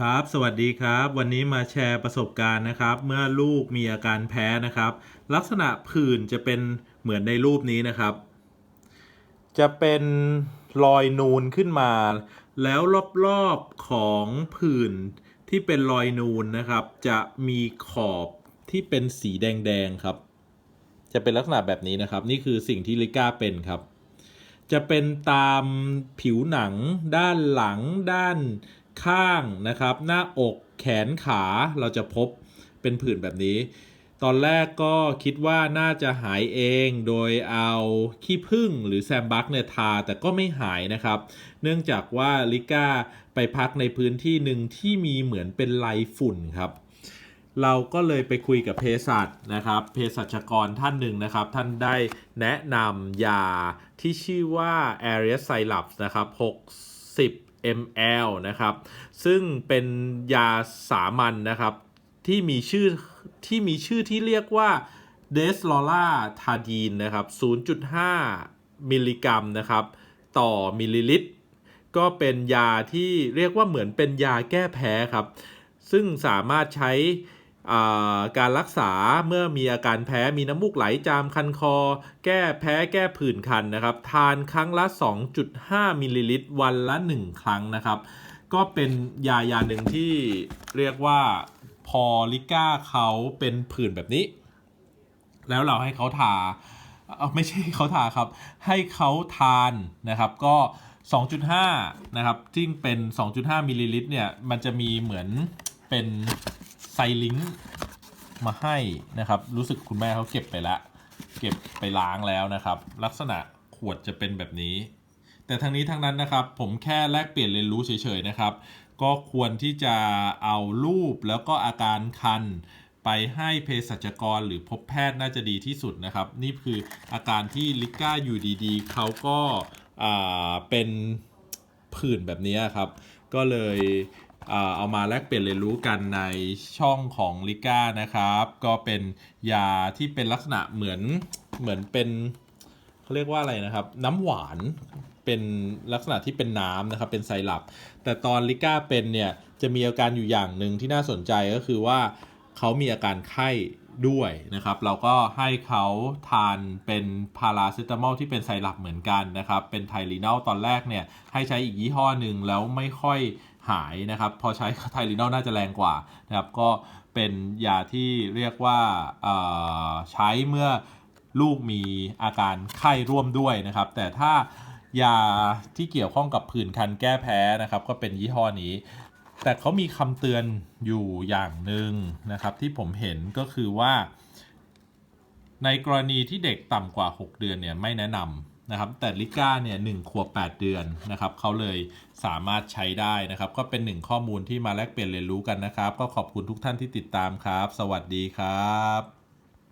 ครับ สวัสดีครับ วันนี้มาแชร์ประสบการณ์นะครับ เมื่อลูกมีอาการแพ้นะครับ ลักษณะผื่นจะเป็นเหมือนในรูปนี้นะครับ จะเป็นรอยนูนขึ้นมา แล้วรอบๆของผื่นที่เป็นรอยนูนนะครับ จะมีขอบที่เป็นสีแดงๆครับ จะเป็นลักษณะแบบนี้นะครับ นี่คือสิ่งที่ลิก้าเป็นครับ จะเป็นตามผิวหนัง ด้านหลังด้าน ข้างนะครับ หน้าอกแขนขาเราจะพบเป็นผื่นแบบนี้ ตอนแรกก็คิดว่าน่าจะหายเองโดยเอาขี้ผึ้งหรือแซมบักเนี่ยทาแต่ก็ไม่หายนะครับ เนื่องจากว่าลิก้าไปพักในพื้นที่หนึ่งที่มีเหมือนเป็นไลฝุ่นครับเราก็เลยไปคุยกับเภสัชนะครับเภสัชกรท่านหนึ่งนะครับ ท่านได้แนะนำยาที่ชื่อว่า a r i u s y l a p s นะครับ 60 ml นะครับ ซึ่งเป็นยาสามัญนนะครับ ที่มีชื่อที่มีชื่อที่เรียกว่าเดสลอร่าทาดีนนะครับ 0.5 มิลลิกรัมนะครับ ต่อมิลลิลิตร ก็เป็นยาที่เรียกว่าเหมือนเป็นยาแก้แพ้ครับ ซึ่งสามารถใช้ การรักษาเมื่อมีอาการแพ้มีน้ำมูกไหลจามคันคอ แก้แพ้แก้ผื่นคันนะครับ ทานครั้งละ 2.5 มิลลิลิตร วันละ 1 ครั้งนะครับ ก็เป็นยายาหนึ่งที่เรียกว่าพอลิก้าเขาเป็นผื่นแบบนี้ แล้วเราให้เขาทาไม่ใช่เขาทาครับ ให้เขาทานนะครับก็ 2.5 นะครับที่เป็น 2.5มิลลิลิตรเนี่ยมันจะมีเหมือนเป็น ไซลิงมาให้นะครับ รู้สึกคุณแม่เขาเก็บไปแล้วเก็บไปล้างแล้วนะครับ ลักษณะขวดจะเป็นแบบนี้ แต่ทั้งนี้ทั้งนั้นนะครับ ผมแค่แลกเปลี่ยนเรียนรู้เฉยๆนะครับ ก็ควรที่จะเอารูปแล้วก็อาการคันไปให้เภสัชกรหรือพบแพทย์น่าจะดีที่สุดนะครับ นี่คืออาการที่ลิก้าอยู่ดีๆเขาก็เป็นผื่นแบบนี้ครับ ก็เลย เอามาแลกเปลี่ยนเรียนรู้กันในช่องของลิก้านะครับ ก็เป็นยาที่เป็นลักษณะเหมือนเหมือนเป็นเขาเรียกว่าอะไรนะครับ น้ำหวานเป็นลักษณะที่เป็นน้ำนะครับ เป็นไซรัปแต่ตอนลิก้าเป็นเนี่ยจะมีอาการอยู่อย่างหนึ่งที่น่าสนใจก็คือว่าเขามีอาการไข้ด้วยนะครับ เราก็ให้เขาทานเป็นพาราเซตามอลที่เป็นไซรัปเหมือนกันนะครับ เป็นไทลีนอลตอนแรกเนี่ยให้ใช้อีกยี่ห้อหนึ่งแล้วไม่ค่อย หายนะครับ พอใช้ไทลีนอลน่าจะแรงกว่านะครับ ก็เป็นยาที่เรียกว่าใช้เมื่อลูกมีอาการไข้ร่วมด้วยนะครับ แต่ถ้ายาที่เกี่ยวข้องกับผื่นคันแก้แพ้นะครับ ก็เป็นยี่ห้อนี้ แต่เขามีคำเตือนอยู่อย่างหนึ่งนะครับ ที่ผมเห็นก็คือว่า ในกรณีที่เด็กต่ำกว่า 6 เดือนเนี่ยไม่แนะนำนะครับ แต่ลิก้าเนี่ยหขวบ8 เดือนนะครับเขาเลยสามารถใช้ได้นะครับ ก็เป็นหนึ่งข้อมูลที่มาแลกเปลี่ยนเรียนรู้กันนะครับ ก็ขอบคุณทุกท่านที่ติดตามครับ สวัสดีครับ